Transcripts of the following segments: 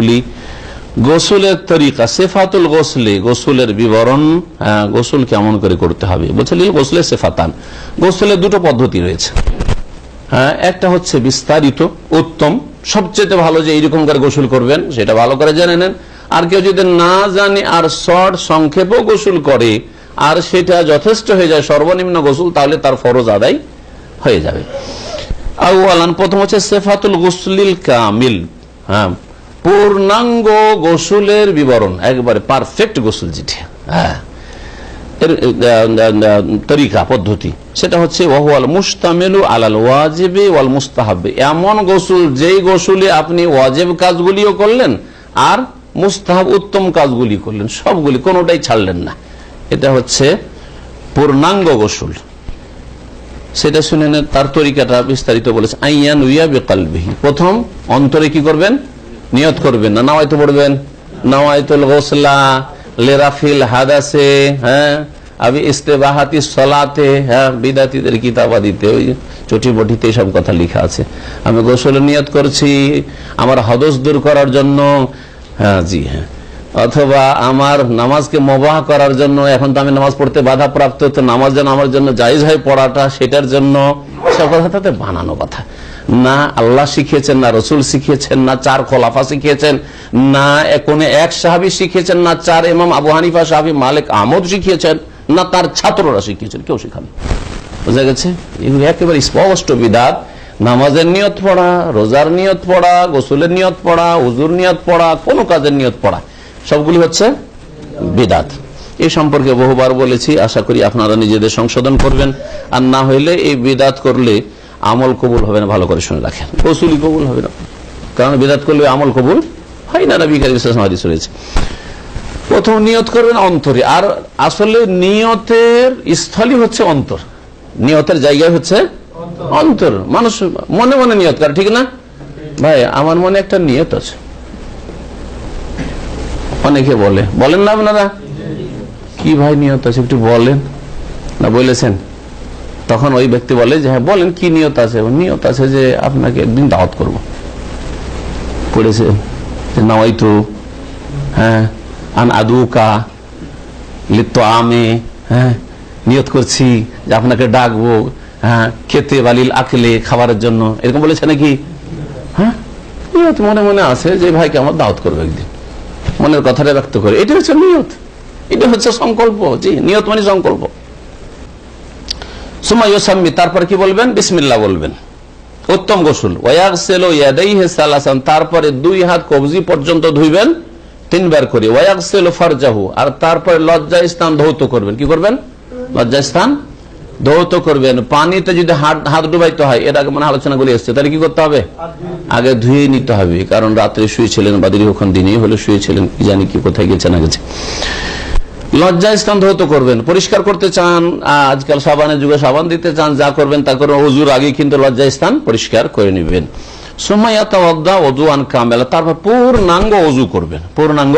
গুলি গোসলের তরিকা, সেফাতুল গোসলে, গোসলের বিবরণ গোসল কেমন করে করতে হবে বলছিলি গোসলের সেফাতান। গোসলের দুটো পদ্ধতি রয়েছে। হ্যাঁ একটা হচ্ছে বিস্তারিত, উত্তম। সবচেয়ে ভালো যে এইরকম করে গোসল করবেন, সেটা ভালো করে জেনে নেন। আর কেউ যদি না জানে আর শর্ট সংক্ষেপও গোসল করে, আর সেটা যথেষ্ট হয়ে যায়, সর্বনিম্ন গোসল, তাহলে তার ফরজ আদায় হয়ে যাবে। আউআলান প্রথম হচ্ছে সেফাতুল গোসলিল কামিল। হ্যাঁ পূর্ণাঙ্গ গোসুলের বিবরণ, একবারে পারফেক্ট গোসুল যেটি হ্যাঁ। তরিকা, পদ্ধতি। সেটা হচ্ছে ওয়াল মুস্তামেলু আলাল ওয়াজেবে ওয়াল মুস্তাহাবে এমন গোসুল, যেই গোসুলে আপনি ওয়াজেব কাজগুলিও করলেন, আর মুস্তাহাব উত্তম কাজগুলি করলেন, সবগুলি, কোনোটাই ছাড়লেন না। এটা হচ্ছে পূর্ণাঙ্গ গোসুল। সেটা শুনে তার তরিকাটা বিস্তারিত বলেছে, আইয়ান উইয়া বেকালবিহি। প্রথম, অন্তরে কি করবেন? নিয়ত করবেন না নাওয়াইতে পড়বেন। নাওয়াইতুল গোসলা, লেরাফিল হাদাসে হ্যাঁ আমি আবি ইস্তেবাহাতি সলাতে হ্যাঁ বিদাতিদের কিতাবাদিতে ওই চটি বটিতে সব কথা লেখা আছে। আমি গোসল নিয়ত করছি, আমার হদস দূর করার জন্য হ্যাঁ জি হ্যাঁ। অথবা আমার নামাজকে মবাহ করার জন্য, এখন তো আমি নামাজ পড়তে বাধা প্রাপ্ত তো নামাজ যেন আমার জন্য জায়জ হয় পড়াটা, সেটার জন্য সব কথা তাতে বানানো কথা। না আল্লাহ শিখিয়েছেন, না রসুল শিখিয়েছেন, না চার খোলাফা শিখিয়েছেন, না কোন এক সাহাবি শিখিয়েছেন, না চার ইমাম আবু হানিফা, সাহাবি মালিক আহমদ শিখিয়েছেন, না তার ছাত্ররা শিখিয়েছেন, কেউ শিখান বোঝা গেছে? এগুলো একেবারে স্পষ্ট বিদাত নামাজের নিয়ত পড়া, রোজার নিয়ত পড়া, গোসলের নিয়ত পড়া উজুর নিয়ত পড়া, কোনো কাজের নিয়ত পড়া। সবগুলি হচ্ছে বিদাত। এই সম্পর্কে বহুবার বলেছি, আশা করি আপনারা নিজেদের সংশোধন করবেন। আর না হইলে এই বিদাত করলে আমল কবুল হবে না, ভালো করে শুনে রাখেন। কসুলি কবুল হবে না। কারণ বিদাত করলে আমল কবুল হয় না সাল্লাল্লাহু আলাইহি ওয়াসাল্লাম হাদিস রয়েছে। প্রথম নিয়ত করবেন অন্তরে। আর আসলে নিয়তের স্থলই হচ্ছে অন্তর। নিয়তের জায়গায় হচ্ছে অন্তর। মানুষ মনে মনে নিয়ত করে, ঠিক না? ভাই, আমার মনে একটা নিয়ত আছে। অনেকে বলে। বলেন না আপনারা? কি ভাই নিয়ত আছে? একটু বলেন। না, বলেছেন। তখন ওই ব্যক্তি বলে যে হ্যাঁ বলেন কি নিয়ত আছে? নিয়ত আছে যে, আপনাকে একদিন দাওয়াত করব। পড়েছে যে, নাওয়াইতু হ্যাঁ আন আদুকা লিপ্ত আমে হ্যাঁ নিয়ত করছি যে, আপনাকে ডাকবো হ্যাঁ খেতে বালিল আকেলে খাবারের জন্য। এরকম বলেছে নাকি? হ্যাঁ নিয়ত মনে মনে আছে যে, ভাইকে আমার দাওয়াত করবে একদিন। মনের কথাটা ব্যক্ত করে। এটা হচ্ছে নিয়ত। এটা হচ্ছে সংকল্প। জি, নিয়ত মানে সংকল্প। সুমাই ওসাম্মি তারপর কি বলবেন? বিসমিল্লাহ বলবেন। উত্তম গোসল। ওয়াকসেল ইয়াদাইহি সালাসান, তারপরে দুই হাত কবজি পর্যন্ত ধুইবেন, তিনবার করে। ওয়াকসেল ফারজাহু, আর তারপরে লজ্জা স্থান ধৌত করবেন। কি করবেন? লজ্জা স্থান ধৌত করবেন। পানিতে যদি হাত ডুবাইতে হয়, এর আগে মানে আলোচনাগুলি এসছে। তাহলে কি করতে হবে? আগে ধুয়ে নিতে হবে। কারণ রাত্রে শুয়েছিলেন বা দীর্ঘক্ষণ দিনেই হলে, শুয়েছিলেন, কি জানি কি কোথায় গেছে না গেছে। লজ্জা স্থান ধৌত করবেন। পরিষ্কার করতে চান আজকাল সাবানের যুগে সাবান দিতে চান, যা করবেন তা করে অজুর আগে কিন্তু লজ্জা স্থান পরিষ্কার করে নেবেন। সোমাইয়াতা অজু আন কামেলা। তারপর পূর্ণাঙ্গ অজু করবেন। পূর্ণাঙ্গ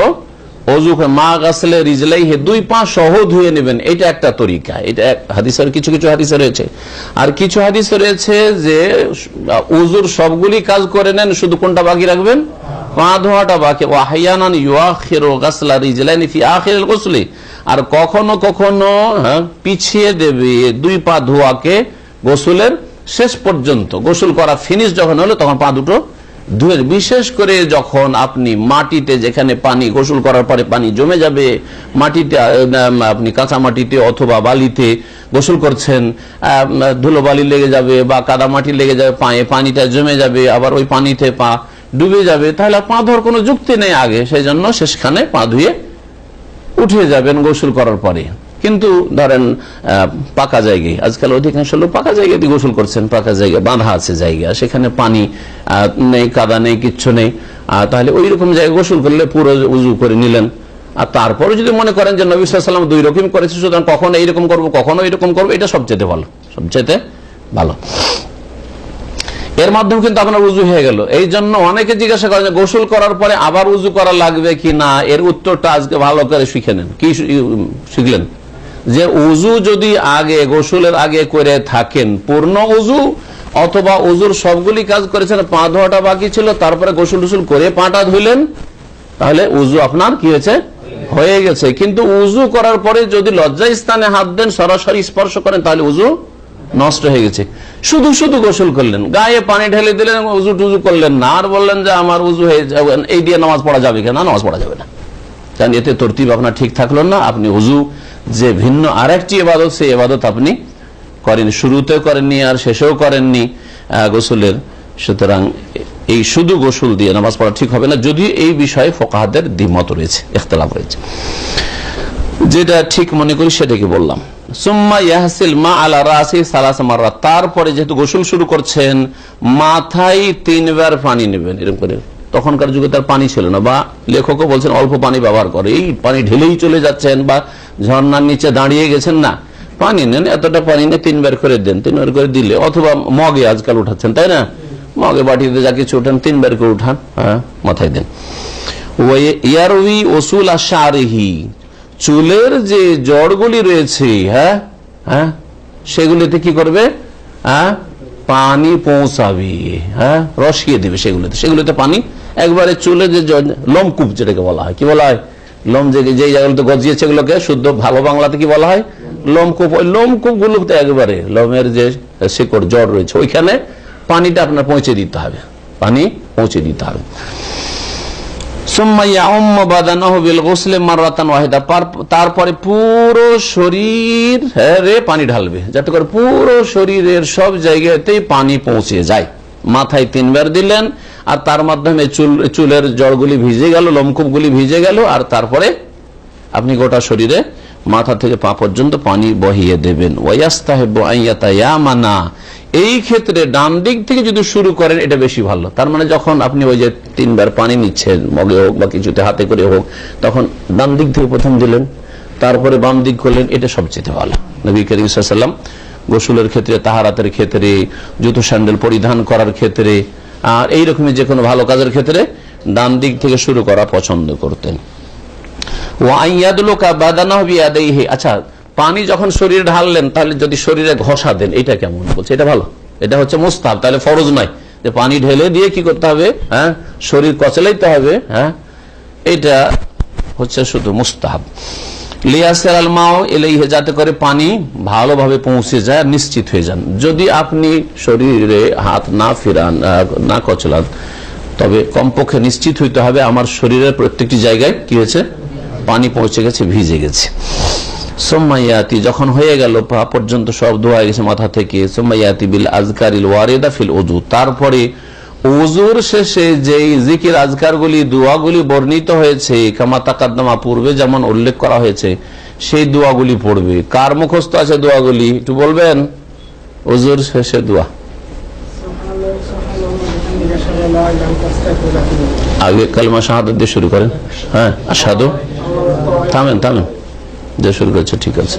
পা আর সবগুলি কাজ করে নেন শুধু কোনটা বাকি রাখবেন? পা ধোয়াটা বাকি। আর কখনো কখনো হ্যাঁ, পিছিয়ে দেবে দুই পা ধোয়াকে গোসলের শেষ পর্যন্ত। গোসল করা ফিনিশ যখন হলো তখন পা দুটো ধুয়ে বিশেষ করে যখন আপনি মাটিতে যেখানে পানি গোসল করার পরে পানি জমে যাবে, মাটিতে আপনি কাঁচা মাটিতে অথবা বালিতে গোসল করছেন ধুলো বালি লেগে যাবে বা কাদা মাটি লেগে যাবে, পায়ে পানিটা জমে যাবে, আবার ওই পানিতে পা ডুবে যাবে, তাহলে পা ধোয়ার কোনো যুক্তি নেই আগে সেই জন্য শেষখানে পা ধুয়ে উঠে যাবেন গোসল করার পরে। কিন্তু ধরেন পাকা জায়গায় আজকাল অধিকাংশ লোক পাকা জায়গায় গোসল করছেন, পাকা জায়গায় বাঁধা আছে জায়গা, সেখানে পানি নেই, কাদা নেই, কিচ্ছু নেই। তাহলে ওই রকম জায়গায় গোসল করলে পুরো উজু করে নিলেন। আর তারপরে যদি মনে করেন যে নবী সাল্লাম দুই রকম করেছে, সুতরাং কখনো এইরকম করব, কখনো এইরকম করব, এটা সবচেয়ে ভালো সবচেয়ে ভালো। এর মাধ্যমে কিন্তু আপনার উজু হয়ে গেল। এই জন্য অনেকে জিজ্ঞাসা করেন গোসল করার পরে আবার উজু করা লাগবে কি না? এর উত্তরটা আজকে ভালো করে শিখে নেন। কি শিখলেন? যে উজু যদি আগে গোসলের আগে করে থাকেন, পূর্ণ উজু অথবা উজুর সবগুলি কাজ করেছেন, পা ধোয়াটা বাকি ছিল, তারপরে গোসল টুসুল করে পাটা ধুলেন তাহলে উজু আপনার কি হয়েছে? হয়ে গেছে। কিন্তু উজু করার পরে যদি লজ্জা স্থানে হাত দেন, সরাসরি স্পর্শ করেন, তাহলে উজু নষ্ট হয়ে গেছে। শুধু শুধু গোসল করলেন, গায়ে পানি ঢেলে দিলেন উজু টুজু করলেন না, আর বললেন যে আমার উজু হয়ে যাবে, এই দিয়ে নামাজ পড়া যাবে কেন? নামাজ পড়া যাবে না। কারণ এতে তরতিব আপনার ঠিক থাকল না, আপনি উজু যে ভিন্ন আরেকটি এবাদত সেই এবাদত আপনি করেন, শুরুতেও করেননি আর শেষেও করেননি গোসলের। সুতরাং এই শুধু গোসল দিয়ে নামাজ পড়া ঠিক হবে না, যদিও এই বিষয়ে ফোকাহাদের দ্বিমত রয়েছে, ইখতলাফ রয়েছে। যেটা ঠিক মনে করি সেটাকে বললাম। তারপরে যেহেতু গোসল শুরু করছেন, মাথায় তিনবার পানি নেবেন, এরকম করে। তখনকার যুগে তার পানি ছিল না, বা লেখকও বলছেন অল্প পানি ব্যবহার করে। এই পানি ঢেলেই চলে যাচ্ছেন বা ঝর্ণার নিচে দাঁড়িয়ে গেছেন না। পানি নেন, এতটা পানি নিয়ে তিনবার করে দেন, তিনবার করে দিলে, অথবা মগে আজকাল উঠাচ্ছেন, তাই না? মগে বাটিতে যা কিছু উঠান, তিনবার করে উঠান হ্যাঁ মাথায় দেন। ইয়ারবি ওসুল আশারিহি, চুলের যে জড়গুলি রয়েছে হ্যাঁ হ্যাঁ সেগুলিতে কি করবে? হ্যাঁ পানি পৌঁছাবে হ্যাঁ রসিয়ে দেবে সেগুলোতে। সেগুলোতে পানি একবারে চুলে যে লোমকূপ যেটাকে বলা হয়, কি বলা হয়? লোম যে যে জায়গাগুলোতে গজিয়েছে এগুলোকে, শুদ্ধ ভালো বাংলাতে কি বলা হয়? লোমকূপ। ওই লোমকূপ গুলোতে একবারে লোমের যে শিকড়, জড় রয়েছে, ওইখানে পানিটা আপনার পৌঁছে দিতে হবে। পানি পৌঁছে দিতে হবে। তারপরে পুরো শরীর রে, পানি ঢালবে। যাতে করে পুরো শরীরের সব জায়গাতেই পানি পৌঁছে যায়। মাথায় তিনবার দিলেন, আর তার মাধ্যমে চুল, চুলের জড়গুলি ভিজে গেল, লোমকূপগুলি ভিজে গেল, আর তারপরে আপনি গোটা শরীরে মাথা থেকে পা পর্যন্ত পানি বহিয়ে দেবেন। ওয়াস্তাহেবানা এই ক্ষেত্রে ডান দিক থেকে যদি শুরু করেন, এটা বেশি ভালো। তার মানে যখন আপনি ওই যে তিনবার পানি নিচ্ছেন, মগে হোক বা কিছুতে হাতে করে হোক, তখন ডান দিক থেকে প্রথম দিলেন, তারপরে বাম দিক করলেন, এটা সবচেয়ে ভালো। নবী করিম সাল্লাম গোসলের ক্ষেত্রে, তাহারাতের ক্ষেত্রে, জুতো স্যান্ডেল পরিধান করার ক্ষেত্রে, আর এইরকমই যে কোনো ভালো কাজের ক্ষেত্রে ডান দিক থেকে শুরু করা পছন্দ করতেন। আচ্ছা পানি যখন শরীরে ঢাললেন, তাহলে যদি শরীরে ঘষা দেন, এটা কেমন? বলছে, এটা ভালো। এটা হচ্ছে মুস্তাব তাহলে ফরজ নয়। যে পানি ঢেলে দিয়ে কি করতে হবে? হ্যাঁ শরীর কচলাইতে হবে হ্যাঁ। এটা হচ্ছে শুধু মুস্তাহাব। লিয়াসের আলমাও এলেই যাতে করে পানি ভালোভাবে পৌঁছে যায় নিশ্চিত হয়ে যান। যদি আপনি শরীরে হাত না ফিরান না কচলান, তবে কমপক্ষে নিশ্চিত হইতে হবে আমার শরীরের প্রত্যেকটি জায়গায় কি হয়েছে? পানি পৌঁছে গেছে, ভিজে গেছে। সোম্মাইয়াতি যখন হয়ে গেল, পা পর্যন্ত সব ধোয়া গেছে মাথা থেকে। সোম্মাইয়াতি বিল আজকারিল ওয়ারেদা ফিল ওজু তারপরে ওজুর শেষে যেই জিকির আজকারগুলি দোয়াগুলি বর্ণিত হয়েছে, কামা তাকাদ্দামা, পূর্বে যেমন উল্লেখ করা হয়েছে, সেই দোয়াগুলি পড়বে। কার মুখস্থ আছে দোয়াগুলি? একটু বলবেন? ওজুর শেষে দোয়া। আগে কালমা শাহাদত দিয়ে শুরু করেন। হ্যাঁ সাধু থামেন থামেন। দিয়ে শুরু করছে, ঠিক আছে।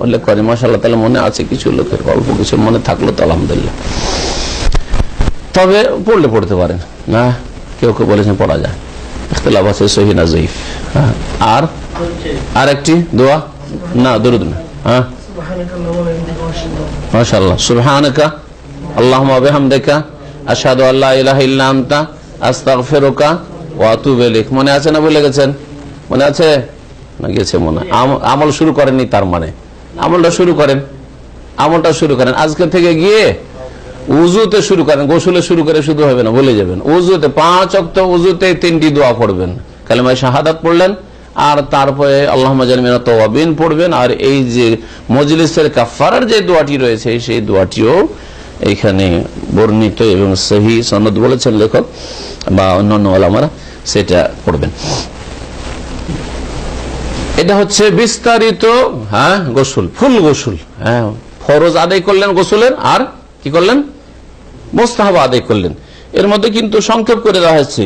উল্লেখ করে। মাসাল্লাহ তাহলে মনে আছে কিছু লোকের অল্প কিছু মনে থাকল তো আলহামদুলিল্লাহ। তবে পড়লে পড়তে পারেন, না? কেউ কেউ বলেছেন পড়া যায়। ইখতলাফ আছে সহিনা জয়ীফ হ্যাঁ। আর? আর একটি দোয়া? না, দরুদ না। হ্যাঁ? ওয়া মনে আছে না ভুলে গেছেন? মনে আছে? না গেছে মনে। আম- আমল শুরু করেনি তার মানে। আমলটা শুরু করেন। আমলটা শুরু করেন। আজকে থেকে গিয়ে উজুতে শুরু করেন। গোসলে শুরু করে শুধু হবে না বলে যাবেন। উজুতে, পাঁচ অক্ট উজুতে তিনটি দোয়া পড়বেন। কালেমায় শাহাদাত পড়লেন, আর তারপরে আল্লাহ জালমিনা তোয়াবিন পড়বেন। আর এই যে মজলিসের কাফারার যে দোয়াটি রয়েছে, সেই দোয়াটিও এখানে বর্ণিত এবং সহি সনদ বলেছেন লেখক বা অন্যান্য আলামারা সেটা পড়বেন। এটা হচ্ছে বিস্তারিত হ্যাঁ গোসল, ফুল গোসল হ্যাঁ। ফরজ আদায় করলেন গোসলের, আর কি করলেন? মোস্তাহাব আদায় করলেন। এর মধ্যে কিন্তু সংক্ষেপ করে দেওয়া হয়েছে।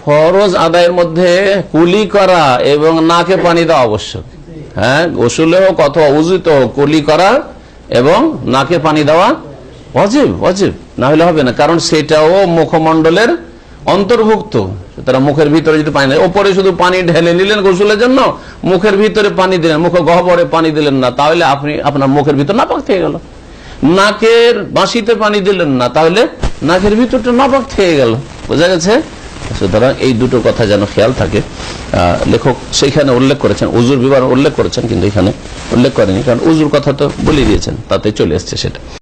ফরজ আদায়ের মধ্যে কুলি করা এবং নাকে পানি দেওয়া আবশ্যক হ্যাঁ। গোসলে হোক অথবা উজুতে হোক কুলি করা এবং নাকে পানি দেওয়া অজীব অজীব না হলে হবে না, কারণ সেটাও মুখমণ্ডলের অন্তর্ভুক্ত। তারা মুখের ভিতরে যদি পানি দেয়, ওপরে শুধু পানি ঢেলে নিলেন গোসলের জন্য, মুখের ভিতরে পানি দিলেন, মুখে গহ্বরে পানি দিলেন না, তাহলে আপনি, আপনার মুখের ভিতর নাপাক থেকে গেল। নাকের বাঁশিতে পানি দিলেন না, তাহলে নাকের ভিতরটা নাপাক থেকে গেল। বোঝা গেছে? সুতরাং এই দুটো কথা যেন খেয়াল থাকে। লেখক সেইখানে উল্লেখ করেছেন, উজুর বিবরণ উল্লেখ করেছেন, কিন্তু এখানে উল্লেখ করেনি, কারণ উজুর কথা তো বলে দিয়েছেন, তাতে চলে এসছে সেটা।